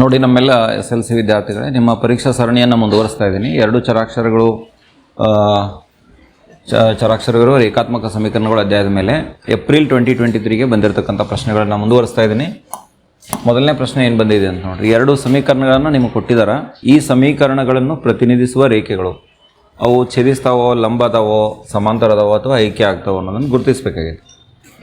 ನೋಡಿ ನಮ್ಮೆಲ್ಲ S L C ವಿದ್ಯಾರ್ಥಿಗಳೇ, ನಿಮ್ಮ ಪರೀಕ್ಷಾ ಸರಣಿಯನ್ನು ಮುಂದುವರಿಸ್ತಾ ಇದ್ದೀನಿ. ಎರಡು ಚರಾಕ್ಷರಗಳು ಚ, ಚರಾಕ್ಷರಗಳು ರೇಖಾತ್ಮಕ ಸಮೀಕರಣಗಳು ಅಧ್ಯಾಯದ ಮೇಲೆ ಏಪ್ರಿಲ್ ಟ್ವೆಂಟಿ ಟ್ವೆಂಟಿ ತ್ರೀಗೆ ಬಂದಿರತಕ್ಕಂಥ ಪ್ರಶ್ನೆಗಳನ್ನು ಮುಂದುವರಿಸ್ತಾ ಇದ್ದೀನಿ. ಮೊದಲನೇ ಪ್ರಶ್ನೆ ಏನು ಬಂದಿದೆ ಅಂತ ನೋಡಿರಿ. ಎರಡು ಸಮೀಕರಣಗಳನ್ನು ನಿಮಗೆ ಕೊಟ್ಟಿದ್ದಾರೆ ಈ ಸಮೀಕರಣಗಳನ್ನು ಪ್ರತಿನಿಧಿಸುವ ರೇಖೆಗಳು. ಅವು ಛೇದಿಸ್ತಾವೋ ಲಂಬ ಅದಾವೋ ಅಥವಾ ಐಕ್ಯ ಆಗ್ತಾವೋ ಅನ್ನೋದನ್ನು ಗುರುತಿಸಬೇಕಾಗಿದೆ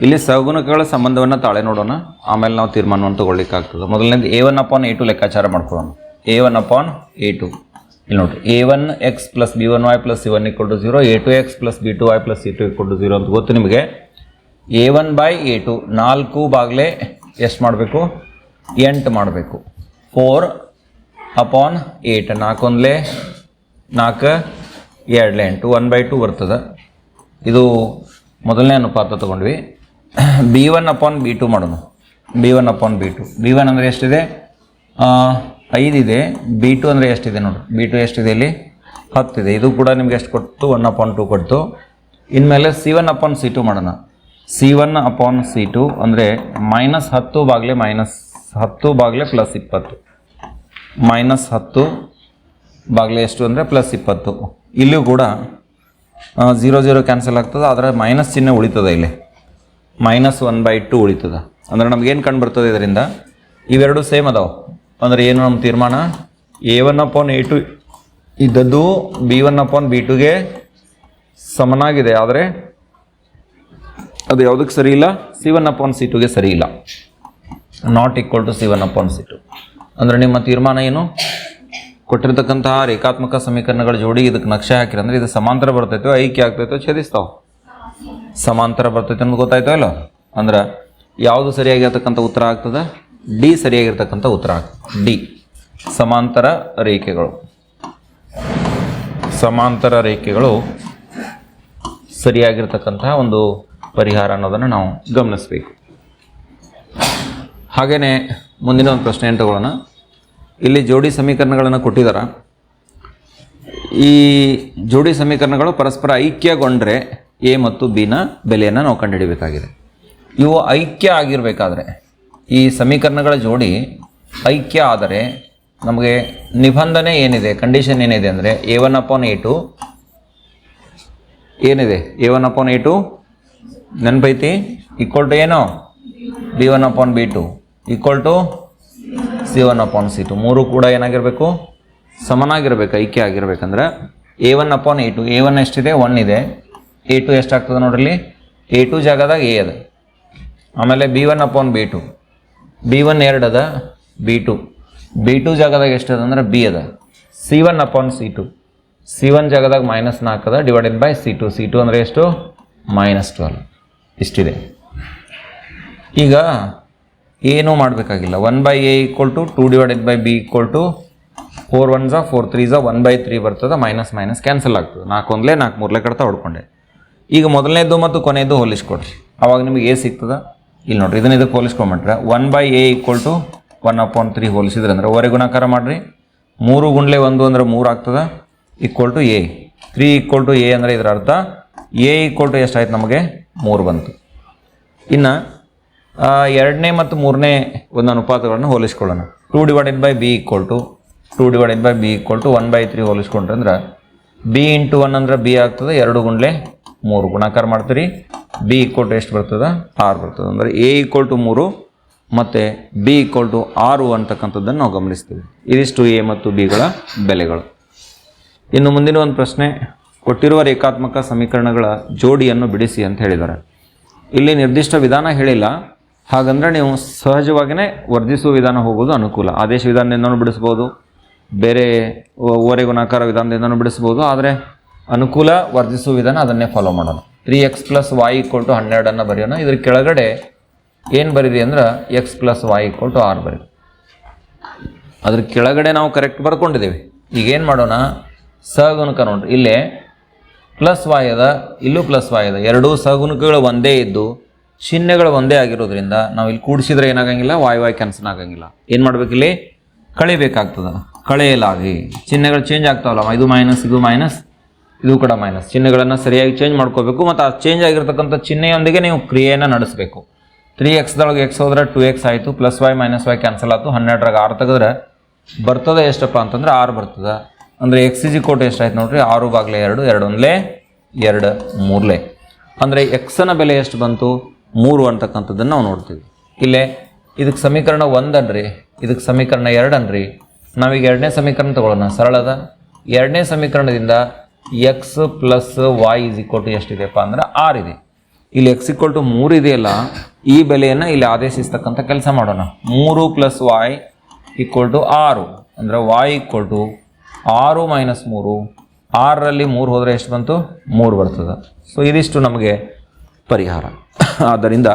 ಇಲ್ಲಿ ಸಹಗುಣಕಗಳ ಸಂಬಂಧವನ್ನು ತಾಳೆ ನೋಡೋಣ. ಆಮೇಲೆ ನಾವು ತೀರ್ಮಾನವನ್ನು ತಗೊಳ್ಳಿಕ್ಕಾಗ್ತದೆ. ಮೊದಲನೇದು A one upon A two ಲೆಕ್ಕಾಚಾರ ಮಾಡ್ಕೊಳ್ಳೋಣ. A one upon A two ಇಲ್ಲಿ ನೋಡಿರಿ. A one X plus B one Y plus C one equal to zero A two X plus B two Y plus C two equal to zero ಅಂತ ಗೊತ್ತು ನಿಮಗೆ? A one by A two ನಾಲ್ಕು ಬಾಗಲೇ ಎಷ್ಟು ಮಾಡಬೇಕು? ಎಂಟು ಮಾಡಬೇಕು. Four upon eight ನಾಲ್ಕೊಂದ್ಲೆ ನಾಲ್ಕು ಎರಡಲೇ ಎಂಟು. ಒನ್ ಬೈ ಟು ಬರ್ತದೆ. ಇದು ಮೊದಲನೇ ಅನುಪಾತ ತೊಗೊಂಡ್ವಿ. B one upon B two ಮಾಡೋಣ B one upon B two B one ಅಂದರೆ ಎಷ್ಟಿದೆ? ಐದು ಐದಿದೆ ಬಿ ಟು ಅಂದರೆ ಎಷ್ಟಿದೆ ನೋಡಿ. ಬಿ ಟು ಎಷ್ಟಿದೆ ಇಲ್ಲಿ? ಹತ್ತಿದೆ ಇದು. ಕೂಡ ನಿಮ್ಗೆ ಎಷ್ಟು ಕೊಟ್ಟು ಒನ್ ಅಪಾನ್ ಟು ಕೊಡ್ತು. ಇನ್ಮೇಲೆ C one upon C two ಮಾಡೋಣ. C one upon C two ಅಂದರೆ ಮೈನಸ್ ಹತ್ತು ಬಾಗಿಲೆ ಮೈನಸ್ ಹತ್ತು ಬಾಗಿಲೆ ಪ್ಲಸ್ ಇಪ್ಪತ್ತು. ಮೈನಸ್ ಹತ್ತು ಬಾಗಿಲೆ ಎಷ್ಟು ಅಂದರೆ ಪ್ಲಸ್ ಇಪ್ಪತ್ತು. ಇಲ್ಲಿಯೂ ಕೂಡ ಝೀರೋ ಝೀರೋ ಕ್ಯಾನ್ಸಲ್ ಆಗ್ತದೆ. ಆದರೆ ಮೈನಸ್ ಚಿಹ್ನೆ ಉಳಿತದೆ ಇಲ್ಲಿ. ಮೈನಸ್ ಒನ್ ಬೈ ಟು ಉಳಿತದ. ಅಂದ್ರೆ ನಮ್ಗೇನು ಕಂಡು ಬರ್ತದೆ ಇದರಿಂದ? ಇವೆರಡು ಸೇಮ್ ಅದಾವೆ. ಅಂದರೆ ಏನು ನಮ್ಮ ತೀರ್ಮಾನ? A one upon A two ಇದ್ದದ್ದು ಬಿ ಒನ್ ಅಪೋನ್ ಬಿ ಟುಗೆ ಸಮನಾಗಿದೆ. ಆದರೆ ಅದು ಯಾವುದಕ್ಕೆ ಸರಿ ಇಲ್ಲ? ಸಿ ಒನ್ ಅಪಾನ್ ಸಿ ಟುಗೆ ಸರಿ ಇಲ್ಲ. Not equal to C one upon C two ಅಂದರೆ ನಿಮ್ಮ ತೀರ್ಮಾನ ಏನು? ಕೊಟ್ಟಿರ್ತಕ್ಕಂತಹ ರೇಖಾತ್ಮಕ ಸಮೀಕರಣಗಳ ಜೋಡಿ ಇದಕ್ಕೆ ನಕ್ಷೆ ಹಾಕಿರಂದ್ರೆ ಇದು ಸಮಾಂತರ ಬರ್ತೈತೋ, ಐಕ್ಯ ಆಗ್ತೈತೋ ಛೇದಿಸ್ತಾವ. ಸಮಾಂತರ ಬರ್ತೈತೆ ಅನ್ನೋದು ಗೊತ್ತಾಯ್ತೋ ಇಲ್ಲ? ಅಂದ್ರೆ ಯಾವುದು ಸರಿಯಾಗಿರ್ತಕ್ಕಂಥ ಉತ್ತರ ಆಗ್ತದೆ? ಡಿ ಸರಿಯಾಗಿರ್ತಕ್ಕಂಥ ಉತ್ತರ ಆಗ್ತದೆ. ಡಿ. ಸಮಾಂತರ ರೇಖೆಗಳು. ಸಮಾಂತರ ರೇಖೆಗಳು ಸರಿಯಾಗಿರ್ತಕ್ಕಂತಹ ಒಂದು ಪರಿಹಾರ ಅನ್ನೋದನ್ನು ನಾವು ಗಮನಿಸಬೇಕು. ಹಾಗೆಯೇ ಮುಂದಿನ ಒಂದು ಪ್ರಶ್ನೆ ಏನು ತಗೊಳ್ಳೋಣ? ಇಲ್ಲಿ ಜೋಡಿ ಸಮೀಕರಣಗಳನ್ನು ಕೊಟ್ಟಿದ್ದಾರೆ ಈ ಜೋಡಿ ಸಮೀಕರಣಗಳು ಪರಸ್ಪರ ಐಕ್ಯಗೊಂಡ್ರೆ ಎ ಮತ್ತು ಬಿನ ಬೆಲೆಯನ್ನು ನಾವು ಕಂಡುಹಿಡಬೇಕಾಗಿದೆ ಇವು ಐಕ್ಯ ಆಗಿರಬೇಕಾದ್ರೆ, ಈ ಸಮೀಕರಣಗಳ ಜೋಡಿ ಐಕ್ಯ ಆದರೆ ನಮಗೆ ನಿಬಂಧನೆ ಏನಿದೆ ಕಂಡೀಷನ್ ಏನಿದೆ ಅಂದರೆ A one upon A two ಏನಿದೆ? A one upon A two ನೆನಪೈತಿ? Equal to ಏನು? B one upon B two equal to C one upon C two ಮೂರು ಕೂಡ ಏನಾಗಿರಬೇಕು? ಸಮನಾಗಿರಬೇಕು, ಐಕ್ಯ ಆಗಿರಬೇಕಂದ್ರೆ A one upon A two A one ಎಷ್ಟಿದೆ? One ಇದೆ. A two ಎಷ್ಟಾಗ್ತದೆ ನೋಡ್ರಿ ಎ ಟು ಜಾಗದಾಗ ಎ ಅದ. ಆಮೇಲೆ B one upon B two B one ಎರಡು ಅದ ಬಿ ಟು ಬಿ ಟು ಜಾಗದಾಗ ಎಷ್ಟದ ಅಂದ್ರೆ ಬಿ ಅದ. C one upon C two C one ಜಾಗದಾಗ ಮೈನಸ್ ನಾಲ್ಕು ಅದ divided by C two C two ಅಂದರೆ ಎಷ್ಟು? ಮೈನಸ್ ಟ್ವೆಲ್ ಇಷ್ಟಿದೆ. ಈಗ ಏನೂ ಮಾಡಬೇಕಾಗಿಲ್ಲ. One by A equal to two divided by B equal to four one four three one by three ಬರ್ತದೆ ಮೈನಸ್ ಮೈನಸ್ ಕ್ಯಾನ್ಸಲ್ ಆಗ್ತದೆ. ನಾಲ್ಕು ಒಂದಲೇ ನಾಲ್ಕು ಮೂರಲೇ ಕಡ್ತಾ ಹೊಡ್ಕೊಂಡೆ. ಈಗ ಮೊದಲನೇದು ಮತ್ತು ಕೊನೆಯದು ಹೋಲಿಸ್ಕೊಡ್ರಿ ಅವಾಗ ನಿಮಗೆ ಎ ಸಿಗ್ತದ? ಇಲ್ಲಿ ನೋಡ್ರಿ, ಇದನ್ನ ಇದಕ್ಕೆ ಹೋಲಿಸ್ಕೊಂಬಿಟ್ರೆ one by a equal to one upon three ಹೋಲಿಸಿದ್ರೆ ಅಂದ್ರೆ ಒರೆ ಗುಣಾಕಾರ ಮಾಡಿರಿ. ಮೂರು ಗುಂಡ್ಲೆ ಒಂದು ಅಂದ್ರೆ ಮೂರು ಆಗ್ತದೆ? Equal to a. Three equal to a ಅಂದರೆ ಇದರ ಅರ್ಥ ಎ ಈಕ್ವಲ್ ಟು ಎಷ್ಟಾಯ್ತು ನಮಗೆ? ಮೂರು ಬಂತು. ಇನ್ನು ಎರಡನೇ ಮತ್ತು ಮೂರನೇ ಒಂದು ಅನುಪಾತಗಳನ್ನು ಹೋಲಿಸ್ಕೊಳ್ಳೋಣ. Two divided by b equal to, two divided by b equal to one by three ಹೋಲಿಸ್ಕೊಂಡ್ರೆ ಅಂದ್ರೆ ಬಿ ಇಂಟು ಒನ್ ಅಂದ್ರೆ ಬಿ ಆಗ್ತದೆ, ಎರಡು ಗುಂಡ್ಲೆ ಮೂರು ಗುಣಾಕಾರ ಮಾಡ್ತೀರಿ. ಬಿ ಈಕ್ವಲ್ ಟು ಎಷ್ಟು ಬರ್ತದೆ? ಆರು ಬರ್ತದೆ. ಅಂದರೆ ಎ ಈಕ್ವಲ್ ಟು ಮೂರು ಮತ್ತು ಬಿ ಈಕ್ವಲ್ ಟು ಆರು ಅಂತಕ್ಕಂಥದ್ದನ್ನು ನಾವು ಗಮನಿಸ್ತೀವಿ. ಇದಿಷ್ಟು ಎ ಮತ್ತು ಬಿಗಳ ಬೆಲೆಗಳು. ಇನ್ನು ಮುಂದಿನ ಒಂದು ಪ್ರಶ್ನೆ, ಕೊಟ್ಟಿರುವ ರೇಖಾತ್ಮಕ ಸಮೀಕರಣಗಳ ಜೋಡಿಯನ್ನು ಬಿಡಿಸಿ ಅಂತ ಹೇಳಿದ್ದಾರೆ. ಇಲ್ಲಿ ನಿರ್ದಿಷ್ಟ ವಿಧಾನ ಹೇಳಿಲ್ಲ. ಹಾಗಂದ್ರೆ ನೀವು ಸಹಜವಾಗಿಯೇ ವರ್ಧಿಸುವ ವಿಧಾನ ಹೋಗೋದು ಅನುಕೂಲ. ಆದೇಶ ವಿಧಾನದಿಂದನೂ ಬಿಡಿಸ್ಬೋದು ಬೇರೆ ಓರೆಗುಣಾಕಾರ ಓರೆ ಗುಣಾಕಾರ ವಿಧಾನದಿಂದನೂ ಬಿಡಿಸ್ಬೋದು ಆದರೆ ಅನುಕೂಲ ವರ್ಧಿಸುವ ವಿಧಾನ ಅದನ್ನೇ ಫಾಲೋ ಮಾಡೋಣ. Three x plus y equal to ಹನ್ನೆರಡನ್ನು ಬರೆಯೋಣ. ಇದ್ರ ಕೆಳಗಡೆ ಏನು ಬರೀರಿ ಅಂದ್ರೆ x plus y equal to R ಬರೀ ಅದ್ರ ಕೆಳಗಡೆ ನಾವು ಕರೆಕ್ಟ್ ಬರ್ಕೊಂಡಿದ್ದೀವಿ ಈಗ ಏನು ಮಾಡೋಣ? ಸಹಗುಣಕ ನೋಡ್ರಿ. ಇಲ್ಲೇ ಪ್ಲಸ್ ವಾಯ್ ಅದ, ಇಲ್ಲೂ ಪ್ಲಸ್ ವಾಯ್ ಅದ. ಎರಡೂ ಸಹಗುಣಕಗಳು ಒಂದೇ ಇದ್ದು ಚಿಹ್ನೆಗಳು ಒಂದೇ ಆಗಿರೋದ್ರಿಂದ ನಾವು ಇಲ್ಲಿ ಕೂಡಿಸಿದ್ರೆ ಏನಾಗಂಗಿಲ್ಲ ವಾಯ್ ವಾಯ್ ಕ್ಯಾನ್ಸಲ್ ಆಗಂಗಿಲ್ಲ. ಏನು ಮಾಡ್ಬೇಕಿಲ್ಲಿ ಕಳಿಬೇಕಾಗ್ತದ ಕಳೆಯಲಾಗಿ. ಚಿಹ್ನೆಗಳು ಚೇಂಜ್ ಆಗ್ತಾವಲ್ಲ ಇದು ಮೈನಸ್ ಇದು ಮೈನಸ್ ಇದು ಕೂಡ ಮೈನಸ್ ಚಿಹ್ನೆಗಳನ್ನು ಸರಿಯಾಗಿ ಚೇಂಜ್ ಮಾಡ್ಕೋಬೇಕು ಮತ್ತು ಆ ಚೇಂಜ್ ಆಗಿರ್ತಕ್ಕಂಥ ಚಿಹ್ನೆಯೊಂದಿಗೆ ನೀವು ಕ್ರಿಯೆಯನ್ನು ನಡೆಸಬೇಕು. ತ್ರೀ ಎಕ್ಸ್ದೊಳಗೆ ಎಕ್ಸ್ ಹೋದ್ರೆ ಟು ಎಕ್ಸ್ ಆಯಿತು plus y minus y cancel ಆಯಿತು, ಹನ್ನೆರಡರಾಗ ಆರು ತೆಗೆದ್ರೆ ಬರ್ತದೆ ಎಷ್ಟಪ್ಪ ಅಂತಂದ್ರೆ ಆರು ಬರ್ತದೆ. ಅಂದರೆ ಎಕ್ಸ್ ಇಜಿ ಕೋಟ್ ಎಷ್ಟಾಯ್ತು ನೋಡ್ರಿ? ಆರು ಬಾಗ್ಲೆ ಎರಡು ಎರಡು ಒಂದಲೇ ಎರಡು, ಮೂರ್ಲೆ. ಅಂದರೆ ಎಕ್ಸನ ಬೆಲೆ ಎಷ್ಟು ಬಂತು? ಮೂರು ಅಂತಕ್ಕಂಥದ್ದನ್ನು ನಾವು ನೋಡ್ತೀವಿ. ಇಲ್ಲೇ ಇದಕ್ಕೆ ಸಮೀಕರಣ ಒಂದನ್ರಿ ಇದಕ್ಕೆ ಸಮೀಕರಣ ಎರಡನ್ರಿ ನಾವೀಗ ಎರಡನೇ ಸಮೀಕರಣ ತಗೊಳ್ಳೋಣ. ಸರಳದ? ಎರಡನೇ ಸಮೀಕರಣದಿಂದ x plus y is equal to ಎಷ್ಟಿದೆಯಪ್ಪ ಅಂದ್ರೆ ಆರ್ ಇದೆ ಇಲ್ಲಿ ಎಕ್ಸ್ ಇಕ್ವಲ್ ಟು ಮೂರು ಇದೆಯಲ್ಲ, ಈ ಬೆಲೆಯನ್ನು ಇಲ್ಲಿ ಆದೇಶಿಸ್ತಕ್ಕಂಥ ಕೆಲಸ ಮಾಡೋಣ. ಮೂರು ಪ್ಲಸ್ ವಾಯ್ ಈಕ್ವಲ್ ಟು ಆರು. ಅಂದರೆ ವಾಯ್ ಈಕ್ವಲ್ ಟು ಆರು ಮೈನಸ್ ಮೂರು. ಆರರಲ್ಲಿ ಮೂರು ಹೋದರೆ ಎಷ್ಟು ಬಂತು? ಮೂರು ಬರ್ತದೆ. ಸೊ ಇದಿಷ್ಟು ನಮಗೆ ಪರಿಹಾರ. ಆದ್ದರಿಂದ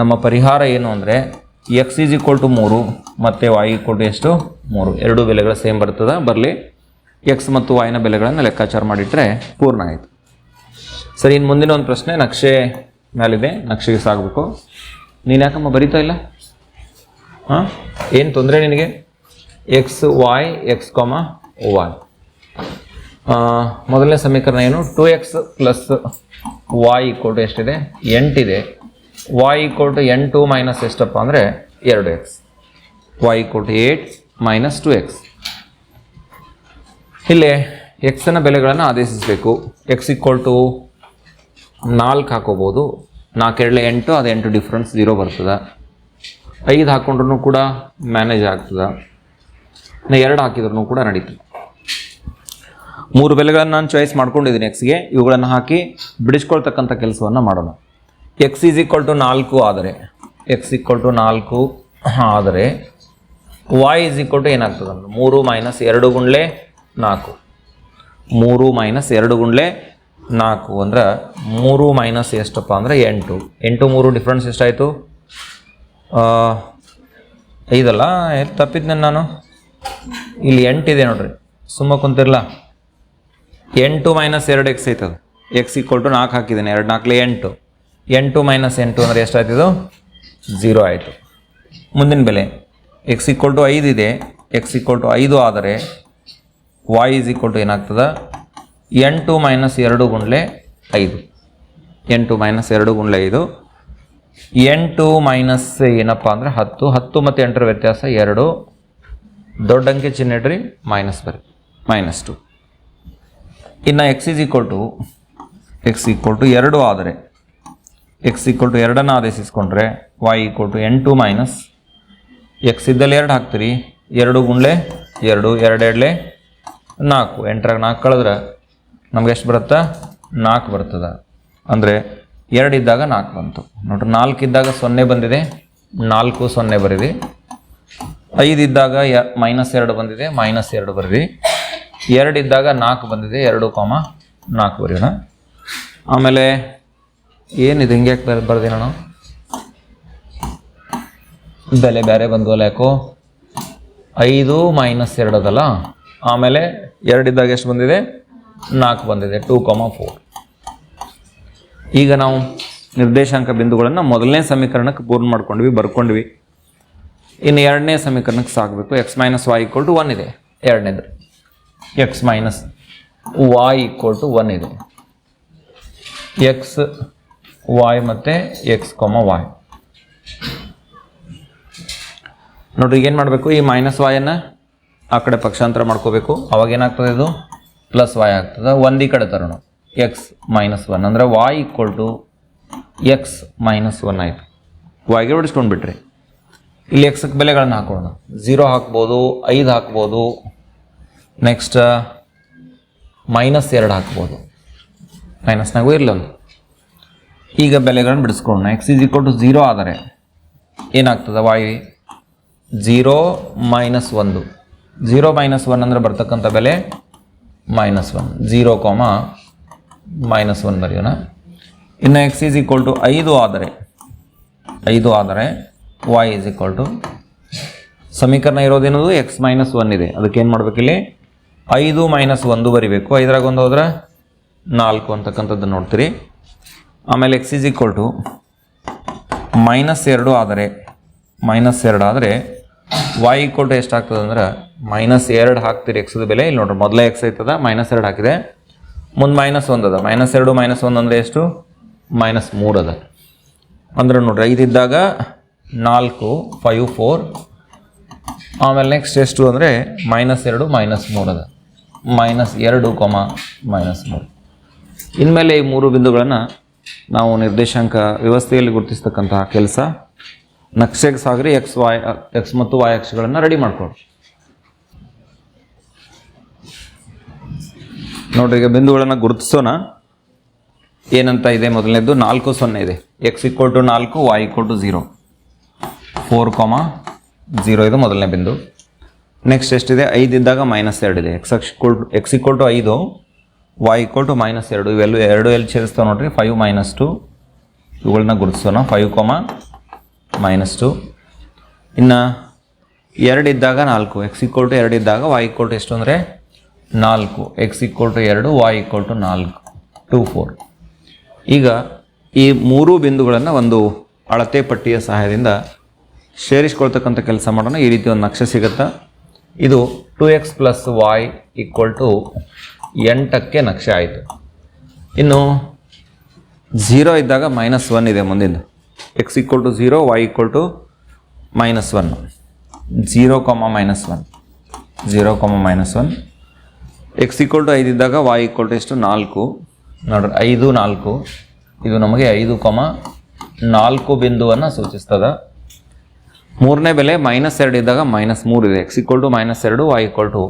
ನಮ್ಮ ಪರಿಹಾರ ಏನು ಅಂದರೆ ಎಕ್ಸ್ ಈಸ್ ಈಕ್ವಲ್ ಟು ಮೂರು ಮತ್ತು ವಾಯ್ ಈಕ್ವಲ್ ಟು ಎಷ್ಟು? ಮೂರು. ಎರಡು ಬೆಲೆಗಳು ಸೇಮ್ ಬರ್ತದೆ. ಬರಲಿ. ಎಕ್ಸ್ ಮತ್ತು ವಾಯ್ನ ಬೆಲೆಗಳನ್ನು ಲೆಕ್ಕಾಚಾರ ಮಾಡಿಟ್ರೆ ಪೂರ್ಣ ಆಯಿತು. ಸರಿ ಇನ್ನು ಮುಂದಿನ ಒಂದು ಪ್ರಶ್ನೆ, ನಕ್ಷೆ ಮೇಲಿದೆ, ನಕ್ಷೆಗೆ ಸಾಗಬೇಕು. ನೀನು ಯಾಕಮ್ಮ ಬರೀತಾ ಇಲ್ಲ? ಹಾಂ? ಏನು ತೊಂದರೆ ನಿನಗೆ? X y x comma y ಮೊದಲನೇ ಸಮೀಕರಣ ಏನು? Two x plus y to ಎಷ್ಟಿದೆ? ಎಂಟಿದೆ. ವಾಯ್ ಟು ಎಂಟು ಮೈನಸ್ ಎಷ್ಟಪ್ಪ ಅಂದರೆ ಎರಡು x y to eight minus two x ಇಲ್ಲಿ ಎಕ್ಸನ ಬೆಲೆಗಳನ್ನು ಆದೇಶಿಸಬೇಕು. ಎಕ್ಸ್ ಈಕ್ವಲ್ ಟು ನಾಲ್ಕು ಹಾಕೋಬೋದು. ಎರಡು ಎಂಟು, ಅದು ಎಂಟು ಡಿಫ್ರೆನ್ಸ್ ಜೀರೋ ಬರ್ತದೆ. ಐದು ಹಾಕ್ಕೊಂಡ್ರೂ ಕೂಡ ಮ್ಯಾನೇಜ್ ಆಗ್ತದೆ. ನಾ ಎರಡು ಹಾಕಿದ್ರೂ ಕೂಡ ನಡೀತದೆ. ಮೂರು ಬೆಲೆಗಳನ್ನು ನಾನು ಚಾಯ್ಸ್ ಮಾಡ್ಕೊಂಡಿದ್ದೀನಿ ಎಕ್ಸ್ಗೆ ಇವುಗಳನ್ನು ಹಾಕಿ ಬಿಡಿಸ್ಕೊಳ್ತಕ್ಕಂಥ ಕೆಲಸವನ್ನು ಮಾಡೋಣ. ಎಕ್ಸ್ ಈಸ್ ಈಕ್ವಲ್ ಟು ನಾಲ್ಕು ಆದರೆ ಎಕ್ಸ್ ಈಕ್ವಲ್ ಟು ನಾಲ್ಕು ಆದರೆ ವಾಯ್ ಈಸ್ ಈಕ್ವಲ್ ಟು ಏನಾಗ್ತದೆ ಮೂರು ಮೈನಸ್ ಎರಡು ಗುಂಡ್ಲೆ ನಾಲ್ಕು. ಮೂರು ಮೈನಸ್ ಎರಡು ಗುಂಡ್ಲೆ ನಾಲ್ಕು ಅಂದ್ರೆ ಮೂರು ಮೈನಸ್ ಎಷ್ಟಪ್ಪ ಅಂದರೆ ಎಂಟು. ಎಂಟು ಮೂರು ಡಿಫ್ರೆನ್ಸ್ ಎಷ್ಟಾಯಿತು? ಐದಲ್ಲ? ತಪ್ಪಿದ್ದೆ ನಾನು? ಇಲ್ಲಿ ಎಂಟಿದೆ ನೋಡ್ರಿ. ಸುಮ್ಮ ಕುಂತಿರಲ್ಲ ಎಂಟು ಮೈನಸ್ ಎರಡು ಎಕ್ಸ್ ಐತದು. ಎಕ್ಸ್ ಈಕ್ವಲ್ ಟು ನಾಲ್ಕು ಹಾಕಿದ್ದೀನಿ. ಎರಡು ನಾಲ್ಕಲೆ ಎಂಟು. ಎಂಟು ಮೈನಸ್ ಎಂಟು ಅಂದರೆ ಎಷ್ಟಾಯ್ತಿದು ಝೀರೋ ಆಯಿತು. ಮುಂದಿನ ಬೆಲೆ. ಎಕ್ಸ್ ಈಕ್ವಲ್ ಟು ಐದು ಇದೆ ಎಕ್ಸ್ ಈಕ್ವಲ್ ಟು ಐದು ಆದರೆ ವಾಯ್ ಈಸ್ ಈಕ್ವಲ್ ಟು ಏನಾಗ್ತದೆ? ಎಂಟು ಮೈನಸ್ ಎರಡು ಗುಂಡ್ಲೆ ಐದು. ಎಂಟು ಮೈನಸ್ ಎರಡು ಗುಂಡ್ಲೆ ಐದು. ಎಂಟು ಮೈನಸ್ ಏನಪ್ಪ ಅಂದರೆ ಹತ್ತು. ಹತ್ತು ಮತ್ತು ಎಂಟರ ವ್ಯತ್ಯಾಸ ಎರಡು. ದೊಡ್ಡ ಅಂಕೆ ಚಿಹ್ನೆ ಇಡ್ರಿ ಮೈನಸ್ ಬರಿ ಮೈನಸ್ ಟು ಇನ್ನು x is equal to x equal to ಎರಡು ಆದರೆ ಎಕ್ಸ್ ಈಕ್ವಲ್ ಟು ಎರಡನ್ನು ಆದೇಶಿಸ್ಕೊಂಡ್ರೆ ವೈ ಈಕ್ವಲ್ ಟು ಎಂಟು ಮೈನಸ್ ಎಕ್ಸ್ ಇದ್ದಲ್ಲಿ ಎರಡು ಹಾಕ್ತೀರಿ. ಎರಡು ಗುಂಡ್ಲೆ ಎರಡು ಎರಡು ಎರಡ್ಲೆ ನಾಲ್ಕು, ಎಂಟರಾಗ ನಾಲ್ಕು ಕಳೆದ್ರೆ ನಮ್ಗೆ ಎಷ್ಟು ಬರುತ್ತೆ? ನಾಲ್ಕು ಬರ್ತದೆ. ಅಂದರೆ ಎರಡು ಇದ್ದಾಗ ನಾಲ್ಕು ಬಂತು. ನೋಡ್ರಿ, ನಾಲ್ಕು ಇದ್ದಾಗ ಸೊನ್ನೆ ಬಂದಿದೆ, ನಾಲ್ಕು ಸೊನ್ನೆ ಬರೀರಿ. ಐದು ಇದ್ದಾಗ ಎ ಮೈನಸ್ ಎರಡು ಬಂದಿದೆ ಮೈನಸ್ ಎರಡು ಬರೀರಿ. ಎರಡು ಇದ್ದಾಗ ನಾಲ್ಕು ಬಂದಿದೆ, ಎರಡು ಕಾಮ ನಾಲ್ಕು ಬರೆಯೋಣ. ಆಮೇಲೆ ಏನಿದೆ, ಹಿಂಗೆ ಯಾಕೆ ಬರ್, ಬರ್ದಿ ನಾನು? ಬೆಲೆ ಬೇರೆ ಬಂದ್ವಲ್ಲ ಯಾಕೋ? ಐದು ಮೈನಸ್ ಎರಡದಲ್ಲ ಆಮೇಲೆ ಎರಡಿದ್ದಾಗ ಎಷ್ಟು ಬಂದಿದೆ? ನಾಲ್ಕು ಬಂದಿದೆ ಟೂ ಕಾಮ ಫೋರ್ ಈಗ ನಾವು ನಿರ್ದೇಶಾಂಕ ಬಿಂದುಗಳನ್ನು ಮೊದಲನೇ ಸಮೀಕರಣಕ್ಕೆ ಪೂರ್ಣ ಮಾಡ್ಕೊಂಡ್ವಿ, ಬರ್ಕೊಂಡ್ವಿ. ಇನ್ನು ಎರಡನೇ ಸಮೀಕರಣಕ್ಕೆ ಸಾಕಬೇಕು. X minus y equal to one ಇದೆ. ಎರಡನೇದು. X minus y equal to one ಇದೆ. ಎಕ್ಸ್ ವಾಯ್ ಮತ್ತು ಎಕ್ಸ್ ಕೊಮ ವಾಯ್ ನೋಡ್ರಿ, ಏನು ಮಾಡಬೇಕು? ಈ ಮೈನಸ್ ವಾಯನ್ನು ಆ ಕಡೆ ಪಕ್ಷಾಂತರ ಮಾಡ್ಕೋಬೇಕು. ಅವಾಗ ಏನಾಗ್ತದೆ ಇದು? ಪ್ಲಸ್ ವಾಯ್ ಆಗ್ತದೆ. ಒಂದು ಈ ಕಡೆ ತರೋಣ. ಎಕ್ಸ್ ಮೈನಸ್ ಒನ್ ಅಂದರೆ y equal to x minus one ಆಯಿತು. ವಾಯ್ಗೆ ಹೊಡಿಸ್ಕೊಂಡು ಬಿಟ್ರಿ. ಇಲ್ಲಿ ಎಕ್ಸ್ಗೆ ಬೆಲೆಗಳನ್ನು ಹಾಕೋಣ. ಝೀರೋ ಹಾಕ್ಬೋದು, ಐದು ಹಾಕ್ಬೋದು. ನೆಕ್ಸ್ಟ್ ಮೈನಸ್ ಎರಡು ಹಾಕ್ಬೋದು. ಮೈನಸ್ನಾಗೂ ಇರಲಿಲ್ಲ. ಈಗ ಬೆಲೆಗಳನ್ನು ಬಿಡಿಸ್ಕೊಳ್ಳೋಣ. X is equal to zero ಆದರೆ ಏನಾಗ್ತದೆ ವಾಯ್ ಝೀರೋ ಮೈನಸ್ ಒಂದು. ಝೀರೋ ಮೈನಸ್ ಒನ್ ಅಂದರೆ ಬರ್ತಕ್ಕಂಥ ಬೆಲೆ minus one zero comma minus one ಬರೆಯೋಣ. ಇನ್ನು ಎಕ್ಸ್ ಈಸ್ ಈಕ್ವಲ್ ಟು ಐದು ಆದರೆ ಐದು ಆದರೆ ವೈ ಈಸ್ ಈಕ್ವಲ್ ಟು ಸಮೀಕರಣ ಇರೋದೇನದು? ಎಕ್ಸ್ ಮೈನಸ್ ಒನ್ ಇದೆ. ಅದಕ್ಕೆ ಏನು ಮಾಡಬೇಕಿಲ್ಲಿ ಐದು ಮೈನಸ್ ಒಂದು ಬರಿಬೇಕು. ಐದರಾಗ ಒಂದು ಹೋದ್ರೆ ನಾಲ್ಕು ಅಂತಕ್ಕಂಥದ್ದು ನೋಡ್ತೀರಿ. ಆಮೇಲೆ x is equal to minus ಎರಡು ಆದರೆ ಮೈನಸ್ ಎರಡು ಆದರೆ ವಾಯ್ ಈಕ್ವಲ್ ಟು ಎಷ್ಟಾಗ್ತದೆ ಅಂದ್ರೆ ಮೈನಸ್ ಎರಡು ಹಾಕ್ತೀರಿ ಎಕ್ಸದ ಬೆಲೆ. ಇಲ್ಲಿ ನೋಡ್ರಿ, ಮೊದಲೇ ಎಕ್ಸ್ ಐತದ ಮೈನಸ್ ಎರಡು ಹಾಕಿದೆ. ಮುಂದೆ ಮೈನಸ್ ಒಂದು ಅದ. ಮೈನಸ್ ಎರಡು ಮೈನಸ್ ಒಂದು ಅಂದರೆ ಎಷ್ಟು? ಮೈನಸ್ ಮೂರು ಅದ. ಅಂದ್ರೆ ನೋಡ್ರಿ ಐದಿದ್ದಾಗ ನಾಲ್ಕು ಫೈವ್ ಫೋರ್ ಆಮೇಲೆ ನೆಕ್ಸ್ಟ್ ಎಷ್ಟು ಅಂದರೆ ಮೈನಸ್ ಎರಡು ಮೈನಸ್ ಮೂರು ಅದ. ಮೈನಸ್ ಎರಡು ಕೊಮ ಮೈನಸ್ ಮೂರು. ಇನ್ಮೇಲೆ ಈ ಮೂರು ಬಿಂದುಗಳನ್ನು ನಾವು ನಿರ್ದೇಶಾಂಕ ವ್ಯವಸ್ಥೆಯಲ್ಲಿ ಗುರುತಿಸ್ತಕ್ಕಂತಹ ಕೆಲಸ ನಕ್ಷೆಗೆ ಸಾಗ್ರಿ ಎಕ್ಸ್ ವಾಯ್ ಎಕ್ಸ್ ಮತ್ತು ವಾಯ್ ಅಕ್ಷಗಳನ್ನು ರೆಡಿ ಮಾಡಿಕೊಡ್ರಿ ನೋಡ್ರಿ, ಈಗ ಬಿಂದುಗಳನ್ನು ಗುರುತಿಸೋಣ. ಏನಂತ ಇದೆ? ಮೊದಲನೇದು ನಾಲ್ಕು ಸೊನ್ನೆ ಇದೆ. ಎಕ್ಸ್ ಈಕ್ವಲ್ ಟು ನಾಲ್ಕು y equal to zero four comma zero ಇದು ಮೊದಲನೇ ಬಿಂದು. ನೆಕ್ಸ್ಟ್ ಎಷ್ಟಿದೆ? ಐದು ಇದ್ದಾಗ ಮೈನಸ್ ಎರಡು ಇದೆ. ಎಕ್ಸ್ ಅಕ್ಷ ಎಕ್ಸ್ ಈಕ್ವಲ್ ಟು ಐದು ವಾಯ್ ಈಕ್ವಲ್ ಟು ಮೈನಸ್ ಎರಡು. ಇವೆಲ್ಲೂ ಎರಡು ಎಲ್ಲಿ ಸೇರಿಸ್ತಾವೆ ನೋಡ್ರಿ? ಫೈವ್ ಮೈನಸ್ ಟು ಇವುಗಳನ್ನ ಗುರುತಿಸೋಣ. Five comma minus two. ಇನ್ನು ಎರಡು ಇದ್ದಾಗ ನಾಲ್ಕು. ಎಕ್ಸ್ ಇಕ್ವಲ್ ಟು ಎರಡು ಇದ್ದಾಗ ವಾಯ್ ಇಕ್ವಲ್ ಟು ಎಷ್ಟು ಅಂದರೆ ನಾಲ್ಕು. ಎಕ್ಸ್ ಇಕ್ವಲ್ ಟು ಎರಡು ವಾಯ್ ಇಕ್ವಲ್ ಟು ನಾಲ್ಕು. ಟು ಫೋರ್ ಈಗ ಈ ಮೂರು ಬಿಂದುಗಳನ್ನು ಒಂದು ಅಳತೆ ಪಟ್ಟಿಯ ಸಹಾಯದಿಂದ ಸೇರಿಸ್ಕೊಳ್ತಕ್ಕಂಥ ಕೆಲಸ ಮಾಡೋಣ. ಈ ರೀತಿ ಒಂದು ನಕ್ಷೆ ಸಿಗುತ್ತಾ? ಇದು two x plus y equal to ಎಂಟಕ್ಕೆ ನಕ್ಷೆ ಆಯಿತು. ಇನ್ನು ಝೀರೋ ಇದ್ದಾಗ ಮೈನಸ್ ಒನ್ ಇದೆ ಮುಂದಿಂದು x equal to zero y equal to minus one zero comma minus one zero comma minus one x equal to ಐದಿದ್ದಾಗ y equal to ನಾಲ್ಕು. ನೋಡ್ರಿ, ಐದು, ನಾಲ್ಕು. ಇದು ನಮಗೆ ಐದು ಕಾಮ ನಾಲ್ಕು ಬಿಂದುವನ್ನು ಸೂಚಿಸ್ತದ. ಮೂರನೇ ಬೆಲೆ ಮೈನಸ್ ಎರಡು ಇದ್ದಾಗ ಮೈನಸ್ ಮೂರು ಇದೆ. ಎಕ್ಸ್ ಈಕ್ವಲ್ ಟು ಮೈನಸ್ ಎರಡು ವೈ ಈಕ್ವಲ್ ಟು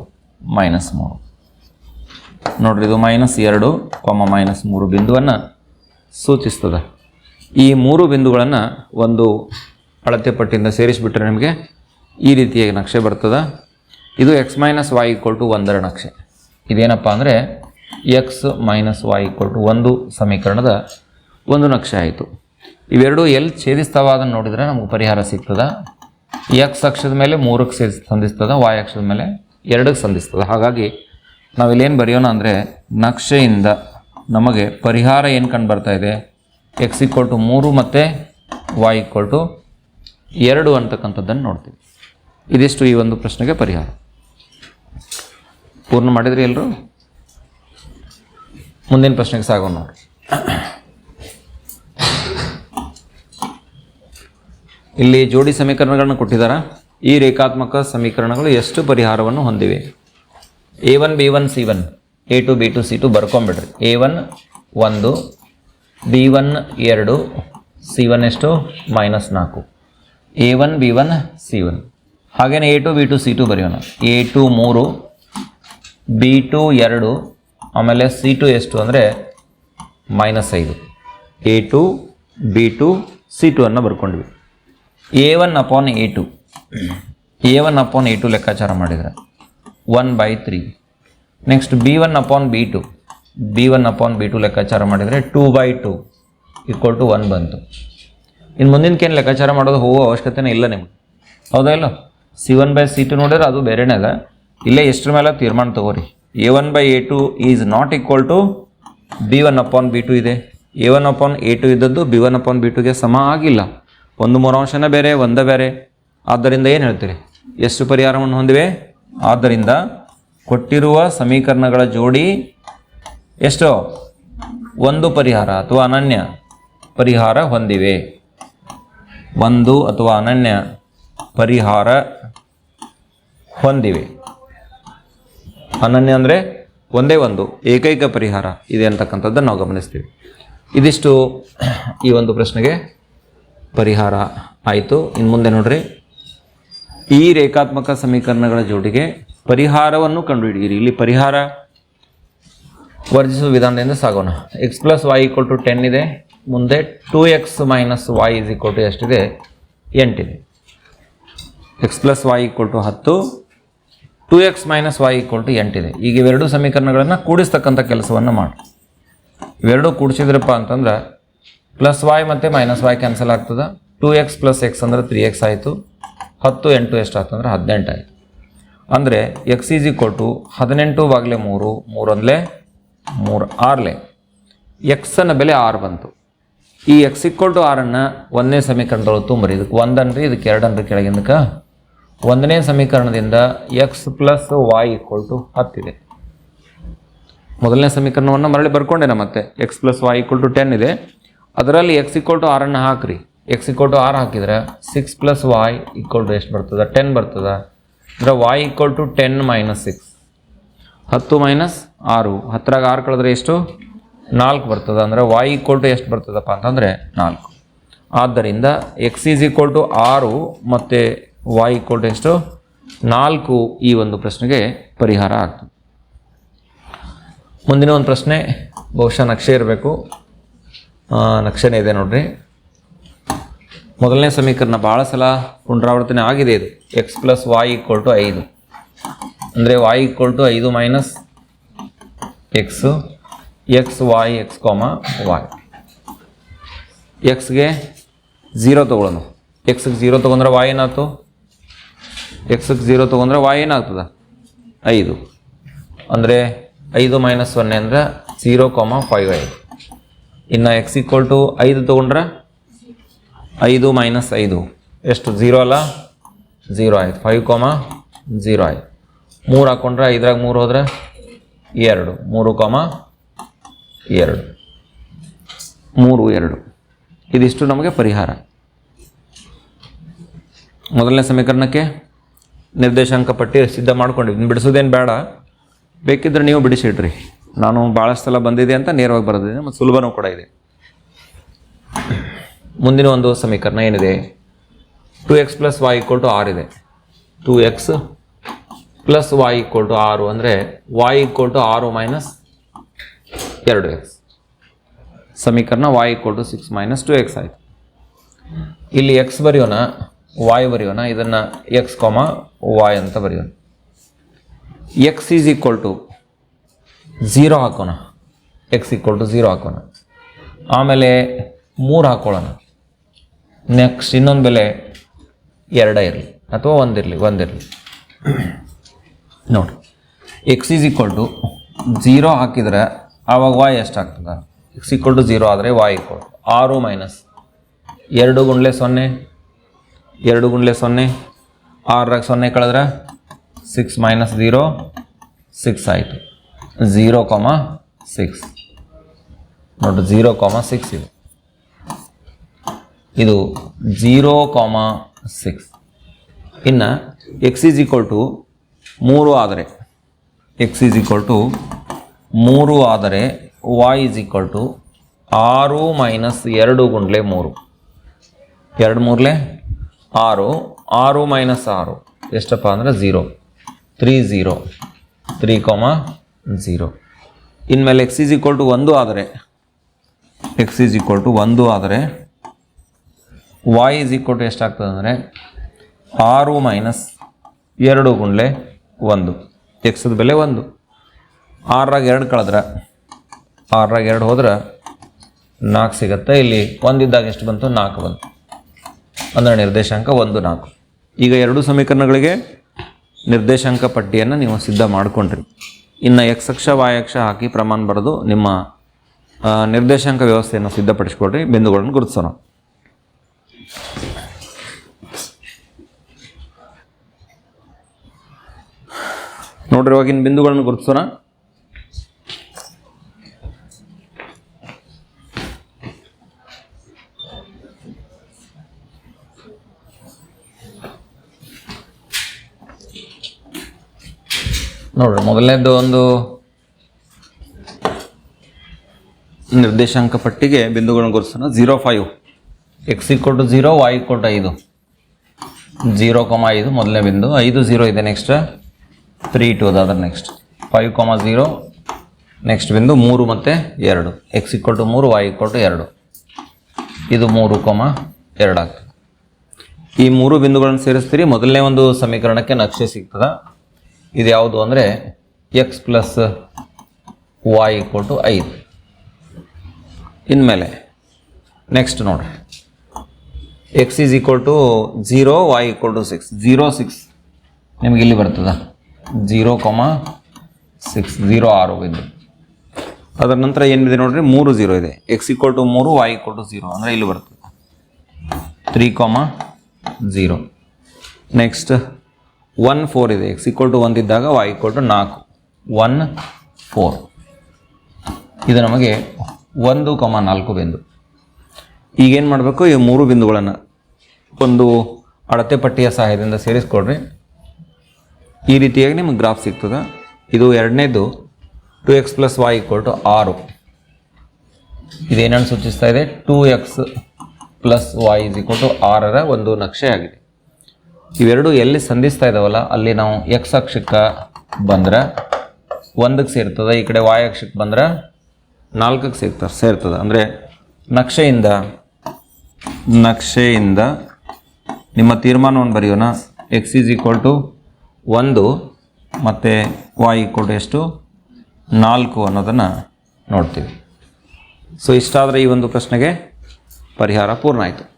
ಮೈನಸ್ ಮೂರು. ನೋಡ್ರಿ, ಇದು ಮೈನಸ್ ಎರಡು ಕಾಮ ಮೈನಸ್ ಮೂರು ಬಿಂದುವನ್ನು ಸೂಚಿಸ್ತದೆ. ಈ ಮೂರು ಬಿಂದುಗಳನ್ನು ಒಂದು ಅಳತೆ ಪಟ್ಟಿಯಿಂದ ಸೇರಿಸಿಬಿಟ್ರೆ ನಿಮಗೆ ಈ ರೀತಿಯಾಗಿ ನಕ್ಷೆ ಬರ್ತದೆ. ಇದು x minus y equal to ಒಂದರ ನಕ್ಷೆ. ಇದೇನಪ್ಪ ಅಂದರೆ x minus y equal to ಒಂದು ಸಮೀಕರಣದ ಒಂದು ನಕ್ಷೆ ಆಯಿತು. ಇವೆರಡು ಎಲ್ಲಿ ಛೇದಿಸ್ತಾವ ಅದನ್ನು ನೋಡಿದರೆ ನಮಗೆ ಪರಿಹಾರ ಸಿಗ್ತದೆ. ಎಕ್ಸ್ ಅಕ್ಷದ ಮೇಲೆ ಮೂರಕ್ಕೆ ಸೇರಿಸಿ, ಸಂಧಿಸ್ತದೆ ವಾಯ್ ಅಕ್ಷದ ಮೇಲೆ ಎರಡಕ್ಕೆ ಸಂಧಿಸ್ತದೆ. ಹಾಗಾಗಿ ನಾವಿಲ್ಲೇನು ಬರೆಯೋಣ ಅಂದರೆ ನಕ್ಷೆಯಿಂದ ನಮಗೆ ಪರಿಹಾರ ಏನು ಕಂಡು ಬರ್ತಾ ಇದೆ? ಎಕ್ಸ್ ಈಕ್ವಲ್ ಟು ಮೂರು ಮತ್ತು ವೈ ಈಕ್ವಲ್ ಟು ಎರಡು ಅಂತಕ್ಕಂಥದ್ದನ್ನು ನೋಡ್ತೀವಿ. ಇದಿಷ್ಟು ಈ ಒಂದು ಪ್ರಶ್ನೆಗೆ ಪರಿಹಾರ. ಪೂರ್ಣ ಮಾಡಿದ್ರಿ ಎಲ್ಲರೂ ಮುಂದಿನ ಪ್ರಶ್ನೆಗೆ ಸಾಗೋಣ ನೋಡಿ ಇಲ್ಲಿ ಜೋಡಿ ಸಮೀಕರಣಗಳನ್ನು ಕೊಟ್ಟಿದ್ದಾರೆ ಈ ರೇಖಾತ್ಮಕ ಸಮೀಕರಣಗಳು ಎಷ್ಟು ಪರಿಹಾರವನ್ನು ಹೊಂದಿವೆ? A one b one c one a two b two c two ಬರ್ಕೊಂಬಿಡ್ರಿ a one ಒಂದು ಬಿ ಒನ್ ಎರಡು, ಸಿ ಒನ್ ಎಷ್ಟು, ಮೈನಸ್ ನಾಲ್ಕು. A one, b one, c one. ಹಾಗೇನೆ a two, b two, c two ಬರೆಯೋಣ. A two ಮೂರು, b two ಎರಡು, ಆಮೇಲೆ c two ಎಷ್ಟು ಅಂದರೆ ಮೈನಸ್ ಐದು. A two, b two, c two ಅನ್ನು ಬರ್ಕೊಂಡ್ವಿ. A one upon a two. A one upon a two ಲೆಕ್ಕಾಚಾರ ಮಾಡಿದರೆ, one by three. Next b one upon b two. B one upon b two ಲೆಕ್ಕಾಚಾರ ಮಾಡಿದರೆ two by two equal to one ಬಂತು. ಇನ್ನು ಮುಂದಿನಕೇನು ಲೆಕ್ಕಾಚಾರ ಮಾಡೋದು ಹೋಗೋ ಅವಶ್ಯಕತೆನೇ ಇಲ್ಲ ನಿಮ್ಗೆ. ಹೌದಾ ಇಲ್ಲ? C one by c two ನೋಡಿದ್ರೆ ಅದು ಬೇರೆನೇ ಅದ ಇಲ್ಲೇ ಎಷ್ಟರ ಮೇಲೆ ತೀರ್ಮಾನ ತಗೋರಿ. A one by a two is not equal to b one upon b two ಇದೆ. A one upon a two ಇದ್ದದ್ದು ಬಿ ಒನ್ ಅಪಾನ್ ಬಿ ಟುಗೆ ಸಮ ಆಗಿಲ್ಲ. ಒಂದು ಮೂರಾಂಶನೇ ಬೇರೆ, ಒಂದೇ ಬೇರೆ. ಆದ್ದರಿಂದ ಏನು ಹೇಳ್ತೀರಿ? ಎಷ್ಟು ಪರಿಹಾರವನ್ನು ಹೊಂದಿವೆ? ಆದ್ದರಿಂದ ಕೊಟ್ಟಿರುವ ಸಮೀಕರಣಗಳ ಜೋಡಿ ಎಷ್ಟು? ಒಂದು ಪರಿಹಾರ ಅಥವಾ ಅನನ್ಯ ಪರಿಹಾರ ಹೊಂದಿವೆ. ಒಂದು ಅಥವಾ ಅನನ್ಯ ಪರಿಹಾರ ಹೊಂದಿವೆ. ಅನನ್ಯ ಅಂದರೆ ಒಂದೇ ಒಂದು, ಏಕೈಕ ಪರಿಹಾರ. ಇದೆ ಅಂತಕ್ಕಂಥದ್ದನ್ನು ನಾವು ಗಮನಿಸ್ತೀವಿ. ಇದಿಷ್ಟು ಈ ಒಂದು ಪ್ರಶ್ನೆಗೆ ಪರಿಹಾರ ಆಯಿತು. ಇನ್ನು ಮುಂದೆ ನೋಡ್ರಿ. ಈ ರೇಖಾತ್ಮಕ ಸಮೀಕರಣಗಳ ಜೋಡಿಗೆ ಪರಿಹಾರವನ್ನು ಕಂಡುಹಿಡಿಯಿರಿ. ಇಲ್ಲಿ ಪರಿಹಾರ ವರ್ಜಿಸುವ ವಿಧಾನದಿಂದ ಸಾಗೋಣ. X plus Y equal to ten ಇದೆ. ಮುಂದೆ two X minus Y is equal to ಎಷ್ಟಿದೆ? ಎಂಟಿದೆ. X plus Y equal to ಹತ್ತು. Two X minus Y equal to ಎಂಟಿದೆ. ಈಗ ಇವೆರಡು ಸಮೀಕರಣಗಳನ್ನು ಕೂಡಿಸ್ತಕ್ಕಂಥ ಕೆಲಸವನ್ನು ಮಾಡಿ. ಇವೆರಡು ಕೂಡಿಸಿದ್ರಪ್ಪ ಅಂತಂದ್ರೆ ಪ್ಲಸ್ ವೈ ಮತ್ತು ಮೈನಸ್ ವಾಯ್ ಕ್ಯಾನ್ಸಲ್ ಆಗ್ತದೆ. ಟೂ ಎಕ್ಸ್ ಪ್ಲಸ್ ಎಕ್ಸ್ ಅಂದ್ರೆ ತ್ರೀ ಎಕ್ಸ್ ಆಯಿತು. ಹತ್ತು ಎಂಟು ಎಷ್ಟು ಆಯ್ತು ಅಂದ್ರೆ ಹದಿನೆಂಟು ಆಯಿತು. ಅಂದರೆ ಎಕ್ಸ್ ಈಸ್ ಈಕ್ವಲ್ ಟು ಹದಿನೆಂಟು ಬಾಗಿಲೆ ಮೂರು ಮೂರೊಂದಲೇ ಮೂರು ಆರ್ಲೆ. ಎಕ್ಸನ ಬೆಲೆ ಆರು ಬಂತು. ಈ ಎಕ್ಸ್ ಇಕ್ವಲ್ ಟು ಆರನ್ನು ಒಂದನೇ ಸಮೀಕರಣದೊಳಗೆ ತುಂಬ್ರಿ. ಇದಕ್ಕೆ ಒಂದನ್ರಿ ಇದಕ್ಕೆ ಎರಡನ್ರಿ ಕೆಳಗಿಂದಕ್ಕೆ ಒಂದನೇ ಸಮೀಕರಣದಿಂದ x plus y equal to ಹತ್ತಿದೆ ಮೊದಲನೇ ಸಮೀಕರಣವನ್ನು ಮರಳಿ ಬರ್ಕೊಂಡೇನ ಮತ್ತೆ? X plus y equal to ten ಇದೆ. ಅದರಲ್ಲಿ ಎಕ್ಸ್ ಈಕ್ವಲ್ ಟು ಆರನ್ನು ಹಾಕ್ರಿ. ಎಕ್ಸ್ ಇಕ್ವಲ್ ಟು ಆರ್ ಹಾಕಿದ್ರೆ six plus y equal to ಎಷ್ಟು ಬರ್ತದೆ? ಟೆನ್ ಬರ್ತದೆ. ಅಂದರೆ y equal to ten minus six ಹತ್ತು ಮೈನಸ್ ಆರು. ಹತ್ತರಾಗ ಆರು ಕಳೆದ್ರೆ ಎಷ್ಟು? ನಾಲ್ಕು ಬರ್ತದೆ. ಅಂದರೆ ವಾಯ್ ಈಕ್ವಲ್ ಟು ಎಷ್ಟು ಬರ್ತದಪ್ಪ ಅಂತಂದರೆ ನಾಲ್ಕು. ಆದ್ದರಿಂದ ಎಕ್ಸ್ ಈಸ್ ಈಕ್ವಲ್ ಟು ಆರು ಮತ್ತು ವಾಯ್ ಈಕ್ವಲ್ ಟು ಎಷ್ಟು? ನಾಲ್ಕು ಈ ಒಂದು ಪ್ರಶ್ನೆಗೆ ಪರಿಹಾರ ಆಗ್ತದೆ. ಮುಂದಿನ ಒಂದು ಪ್ರಶ್ನೆ, ಬಹುಶಃ ನಕ್ಷೆ ಇರಬೇಕು. ನಕ್ಷೆನೇ ಇದೆ ನೋಡ್ರಿ. ಮೊದಲನೇ ಸಮೀಕರಣ ಭಾಳ ಸಲ ಪುನರಾವರ್ತನೆ ಆಗಿದೆ ಇದು. X plus y equal to ಐದು. ಅಂದರೆ ವಾಯ್ ಈಕ್ವಲ್ ಟು ಐದು minus x x y x comma y ಎಕ್ಸ್ಗೆ zero ತೊಗೊಳ್ಳೋಣ. ಎಕ್ಸ್ಗೆ ಝೀರೋ ತೊಗೊಂಡ್ರೆ ವಾಯ್ ಏನಾಯ್ತು? ಎಕ್ಸ್ಗೆ ಝೀರೋ ತೊಗೊಂಡ್ರೆ ವಾಯ್ ಏನಾಗ್ತದೆ? ಐದು. ಅಂದರೆ ಐದು ಮೈನಸ್ ಸೊನ್ನೆ ಅಂದರೆ ಝೀರೋ ಕಾಮ ಫೈವ್ ಐದು. ಇನ್ನು ಎಕ್ಸ್ ಈಕ್ವಲ್ ಟು ಐದು ತೊಗೊಂಡ್ರೆ ಐದು ಮೈನಸ್ ಐದು. ಎಷ್ಟು? ಝೀರೋ ಅಲ್ಲ? ಝೀರೋ ಆಯ್ತು. ಫೈವ್ ಕಾಮ ಝೀರೋ ಆಯ್ತು. ಮೂರು ಹಾಕ್ಕೊಂಡ್ರೆ ಐದ್ರಾಗ ಮೂರು ಹೋದ್ರೆ ಎರಡು. ಮೂರು ಕಾಮ ಎರಡು. ಮೂರು ಎರಡು. ಇದಿಷ್ಟು ನಮಗೆ ಪರಿಹಾರ. ಮೊದಲನೇ ಸಮೀಕರಣಕ್ಕೆ ನಿರ್ದೇಶಾಂಕ ಪಟ್ಟಿ ಸಿದ್ಧ ಮಾಡ್ಕೊಂಡಿವಿ ಬಿಡಿಸೋದೇನು ಬೇಡ. ಬೇಕಿದ್ರೆ ನೀವು ಬಿಡಿಸಿಡ್ರಿ. ನಾನು ಭಾಳಷ್ಟು ಸಲ ಬಂದಿದೆ ಅಂತ ನೇರವಾಗಿ ಬರೆದಿದ್ದೀನಿ ಮತ್ತು ಸುಲಭನೂ ಕೂಡ ಇದೆ. ಮುಂದಿನ ಒಂದು ಸಮೀಕರಣ ಏನಿದೆ? Two x plus y equal to R ಇದೆ. Two x plus y equal to ಆರು ಅಂದರೆ ವಾಯ್ ಈಕ್ವಲ್ ಟು ಆರು ಮೈನಸ್ ಎರಡು ಎಕ್ಸ್ ಸಮೀಕರಣ y equal to six minus two x ಆಯಿತು. ಇಲ್ಲಿ ಎಕ್ಸ್ ಬರೆಯೋಣ ವಾಯ್ ಬರೆಯೋಣ, ಇದನ್ನು ಎಕ್ಸ್ ಕಾಮ ವಾಯ್ ಅಂತ ಬರೆಯೋಣ. X is equal to zero ಹಾಕೋಣ. ಎಕ್ಸ್ ಈಕ್ವಲ್ ಟು ಝೀರೋ ಹಾಕೋಣ. ಆಮೇಲೆ ಮೂರು ಹಾಕ್ಕೊಳ್ಳೋಣ ನೆಕ್ಸ್ಟ್ ಇನ್ನೊಂದು ಬೆಲೆ ಎರಡೇ ಇರಲಿ, ಅಥವಾ ಒಂದಿರಲಿ ಒಂದಿರಲಿ. ನೋಡಿ. X is equal to zero ಹಾಕಿದರೆ ಆವಾಗ ವಾಯ್ ಎಷ್ಟಾಗ್ತದೆ? ಎಕ್ಸ್ ಈಕ್ವಲ್ ಟು ಝೀರೋ ಆದರೆ ವಾಯ್ ಈಕ್ವಲ್ ಆರು ಮೈನಸ್ ಎರಡು ಗುಂಡ್ಲೆ ಸೊನ್ನೆ, ಎರಡು ಗುಂಡ್ಲೆ ಸೊನ್ನೆ ಆರಾಗ ಸೊನ್ನೆ ಕಳೆದ್ರೆ ಸಿಕ್ಸ್ ಮೈನಸ್ ಝೀರೋ ಸಿಕ್ಸ್ ಆಯಿತು. ಝೀರೋ ಕಾಮ ಸಿಕ್ಸ್ ನೋಡಿ ಝೀರೋ ಕಾಮ ಸಿಕ್ಸ್ ಇದು. ಇದು ಝೀರೋ ಕಾಮ ಸಿಕ್ಸ್ ಇನ್ನು ಎಕ್ಸ್ ಈಸ್ ಈಕ್ವಲ್ ಟು ಮೂರು ಆದರೆ ಎಕ್ಸ್ ಈಸ್ ಈಕ್ವಲ್ ಟು ಮೂರು ಆದರೆ ವಾಯ್ ಈಸ್ ಈಕ್ವಲ್ ಟು ಆರು ಮೈನಸ್ ಎರಡು ಗುಂಡ್ಲೆ ಮೂರು. ಎರಡು ಮೂರಲೆ? ಆರು. ಆರು ಮೈನಸ್ ಆರು. ಎಷ್ಟಪ್ಪ ಅಂದರೆ zero three zero three comma zero ಇನ್ಮೇಲೆ ಎಕ್ಸ್ ಈಸ್ ಈಕ್ವಲ್ ಟು ಒಂದು ಆದರೆ ಎಕ್ಸ್ ಈಸ್ ಈಕ್ವಲ್ ಟು ಒಂದು ಆದರೆ ವಾಯ್ ಈಸ್ ಈಕ್ವಲ್ ಟು ಎಷ್ಟಾಗ್ತದೆ ಅಂದರೆ ಆರು ಮೈನಸ್ ಎರಡು ಗುಂಡ್ಲೆ ಒಂದು. ಎಕ್ಸದ ಬೆಲೆ ಒಂದು. ಆರಾಗ ಎರಡು ಕಳೆದ್ರೆ ಆರಾಗ ಎರಡು ಹೋದ್ರೆ ನಾಲ್ಕು ಸಿಗುತ್ತೆ. ಇಲ್ಲಿ ಒಂದಿದ್ದಾಗ ಎಷ್ಟು ಬಂತು? ನಾಲ್ಕು ಬಂತು. ಅಂದರೆ ನಿರ್ದೇಶಾಂಕ ಒಂದು ನಾಲ್ಕು. ಈಗ ಎರಡು ಸಮೀಕರಣಗಳಿಗೆ ನಿರ್ದೇಶಾಂಕ ಪಟ್ಟಿಯನ್ನು ನೀವು ಸಿದ್ಧ ಮಾಡಿಕೊಂಡ್ರಿ. ಇನ್ನು ಎಕ್ಸ್ ಅಕ್ಷ ವಾಯ್ ಅಕ್ಷ ಹಾಕಿ ಪ್ರಮಾಣ ಬರೆದು ನಿಮ್ಮ ನಿರ್ದೇಶಾಂಕ ವ್ಯವಸ್ಥೆಯನ್ನು ಸಿದ್ಧಪಡಿಸ್ಕೊಡ್ರಿ ಬಿಂದುಗಳನ್ನು ಗುರುತಿಸೋಣ. ನೋಡ್ರಿ ಇವಾಗಿನ ಬಿಂದುಗಳನ್ನು ಗುರುತಿಸೋಣ. ನೋಡ್ರಿ ಮೊದಲನೇದು ಒಂದು ನಿರ್ದೇಶಾಂಕ ಪಟ್ಟಿಗೆ ಬಿಂದುಗಳನ್ನು ಗುರುತಿಸೋಣ. Zero five x equal to zero y equal to ಐದು. ಝೀರೋ ಕಮ ಐದು, ಮೊದಲನೇ ಬಿಂದು. ಐದು ಝೀರೋ ಇದೆ next three two ಅದಾದ್ರೆ next five comma zero next ಬಿಂದು ಮೂರು ಮತ್ತು ಎರಡು. ಎಕ್ಸ್ ಇಕ್ವಲ್ ಟು ಮೂರು ವೈ ಇಕ್ವಲ್ ಟು ಎರಡು. ಇದು ಮೂರು ಕಾಮ ಎರಡು ಆಗ್ತದೆ. ಈ ಮೂರು ಬಿಂದುಗಳನ್ನು ಸೇರಿಸ್ತೀರಿ. ಮೊದಲನೇ ಒಂದು ಸಮೀಕರಣಕ್ಕೆ ನಕ್ಷೆ ಸಿಗ್ತದೆ. ಇದು ಯಾವುದು ಅಂದರೆ x plus y equal to ಐದು. ಇನ್ಮೇಲೆ ನೆಕ್ಸ್ಟ್ ನೋಡ್ರಿ. X is equal to zero y equal to six zero six ನಿಮಗೆ ಇಲ್ಲಿ ಬರ್ತದ. ಝೀರೋ ಕೊಮ ಸಿಕ್ಸ್ ಜೀರೋ ಆರು ಬಿಂದು ಅದರ ನಂತರ ಏನಿದೆ ನೋಡ್ರಿ, ಮೂರು ಜೀರೋ ಇದೆ. ಎಕ್ಸ್ ಈಕ್ವಲ್ ಟು ಮೂರು ವೈ ಈಕ್ವಲ್ ಟು ಜೀರೋ ಅಂದರೆ ಇಲ್ಲಿ ಬರ್ತದೆ three comma zero next one four ಇದೆ. ಎಕ್ಸ್ ಈಕ್ವಲ್ ಟು ಒಂದಿದ್ದಾಗ ವೈ ಈಕ್ವಲ್ ಟು ನಾಲ್ಕು. ಒನ್ ಫೋರ್ ಇದು ನಮಗೆ ಒಂದು ಕಾಮ ನಾಲ್ಕು ಬಿಂದು. ಈಗೇನು ಮಾಡಬೇಕು? ಈ ಮೂರು ಬಿಂದುಗಳನ್ನು ಒಂದು ಅಳತೆ ಪಟ್ಟಿಯ ಸಹಾಯದಿಂದ ಸೇರಿಸ್ಕೊಡ್ರಿ. ಈ ರೀತಿಯಾಗಿ ನಿಮಗೆ ಗ್ರಾಫ್ ಸಿಗ್ತದೆ. ಇದು ಎರಡನೇದು two x plus y equal to ಆರು. ಇದೇನನ್ನು ಸೂಚಿಸ್ತಾ ಇದೆ? Two x plus y is equal to ಆರರ ಒಂದು ನಕ್ಷೆ ಆಗಿದೆ. ಇವೆರಡು ಎಲ್ಲಿ ಸಂಧಿಸ್ತಾ ಇದಾವಲ್ಲ, ಅಲ್ಲಿ ನಾವು ಎಕ್ಸ್ ಅಕ್ಷಕ್ಕೆ ಬಂದ್ರೆ ಒಂದಕ್ಕೆ ಸೇರ್ತದೆ, ಈ ಕಡೆ ವಾಯ್ ಅಕ್ಷಕ್ಕೆ ಬಂದ್ರೆ ನಾಲ್ಕಕ್ಕೆ ಸೇರ್ತಾರೆ ಸೇರ್ತದೆ. ಅಂದರೆ ನಕ್ಷೆಯಿಂದ ನಕ್ಷೆಯಿಂದ ನಿಮ್ಮ ತೀರ್ಮಾನವನ್ನು ಬರೆಯೋಣ. ಎಕ್ಸ್ ಈಸ್ ಈಕ್ವಲ್ ಟು ಒಂದು ಮತ್ತು ವಾಯ್ ಕೋಟ್ ಎಷ್ಟು? ನಾಲ್ಕು ಅನ್ನೋದನ್ನು ನೋಡ್ತೀವಿ. ಸೊ ಇಷ್ಟಾದರೆ ಈ ಒಂದು ಪ್ರಶ್ನೆಗೆ ಪರಿಹಾರ ಪೂರ್ಣ ಆಯಿತು.